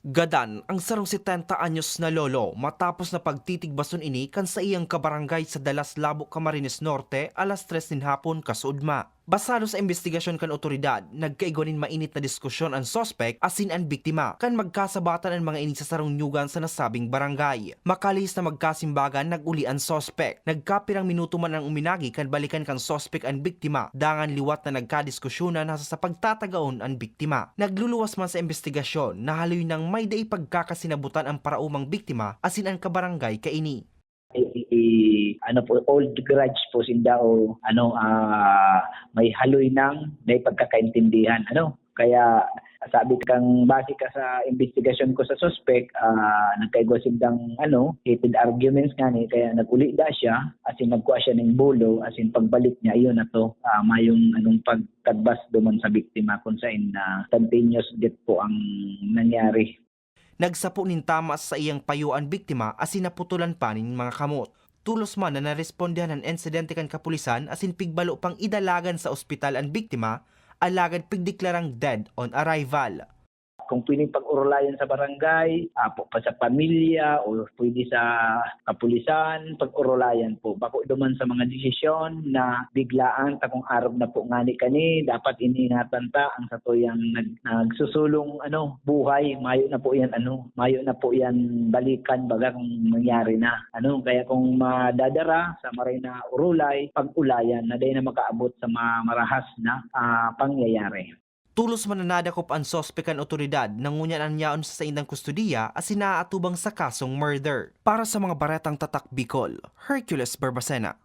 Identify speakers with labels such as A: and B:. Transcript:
A: Gadan ang sarong 70 anyos na lolo matapos na pagtitigbason ini kan sa iyang kabarangay sa Dalas Labo Camarines Norte alas 3 din hapon kasudma. Basado sa investigasyon kan otoridad, nagkaigonin mainit na diskusyon ang sospek asin ang biktima kan magkasabatan ang mga ini sa sarong nyugan sa nasabing barangay. Makalis na magkasimbagan naguli ang sospek. Nagkapirang minuto man ang uminagi kan balikan kang sospek ang biktima dangan liwat na nagkadiskusyonan nasa sa pagtatagaon ang biktima. Nagluluwas man sa investigasyon na haloy ng may day pagkakasinabutan ang paraumang biktima asin ang kabarangay kaini.
B: I- ano po old grudge po sinda o ano ah, may haloy ng may pagkakaintindihan ano? Kaya sabi kang base ka sa investigasyon ko sa suspect ah nagkaigo sindang ano heated arguments nga ni kaya naguli da siya asin nagkuha siya ng bulo asin pagbalik niya iyon na to ah, mayong anong pagkadbas duman sa biktima kung saan na continuous death po ang nangyari
A: Nagsapo nin tama sa iyang payuan biktima asin naputulan pa nin mga kamot. Tulos man na narespondihan ang insidente kan kapulisan asin pigbalo pang idalagan sa ospital ang biktima, alagad pigdeklarang dead on arrival.
B: Kung pwedeng pag-urulayan sa barangay, apo pa sa pamilya o pwede sa kapulisan, pag-urulayan po. Bako duman sa mga desisyon na biglaan ta kung arab na po ngani kani, dapat iningatan ta ang satuyang nag, nagsusulong ano buhay, mayo na po yan ano, mayo na po yan balikan baga kung nangyari na. Ano, kaya kung madadara sa maray na urulay, pag-ulayan na dahil na makaabot sa marahas na ah, pangyayari.
A: Tulos man na nadakop ang sospek ang otoridad nangunyan ang yaon sa indang kustudiya asin naaatubang sa kasong murder. Para sa mga baretang tatak Bicol, Hercules Barbacena.